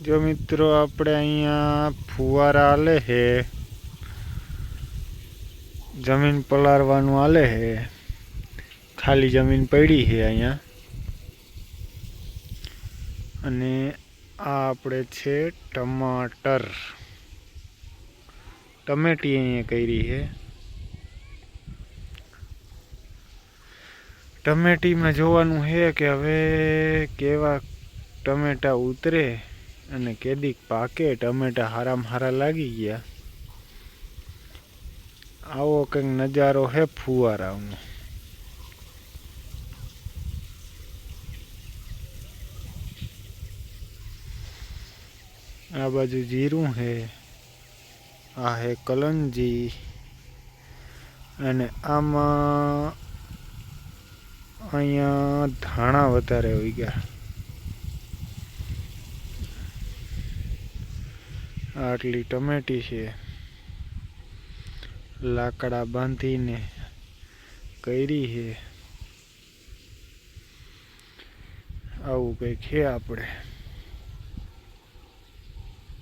જો મિત્રો, આપણે અહીંયા ફુવારા આલે છે જમીન પલાળવાનું આલે છે ખાલી જમીન પડી છે અહીંયા. અને આ આપણે છે ટમાટર. ટમેટી અહીંયા કરી છે ટમેટીમાં જોવાનું છે કે હવે કેવા ટમેટા ઉતરે. અને કેદીક પાકે ટમેટા હારામાં હારા લાગી ગયા. આવો કંઈક નજારો છે ફુવારાનો. આ બાજુ જીરું છે આ હે કલંજી, અને આમાં અહીંયા ધાણા વધારે હોઈ ગયા. આટલી ટમેટી છે. લાકડા બાંધીને કરી છે. આવું કંઈક છે આપણે.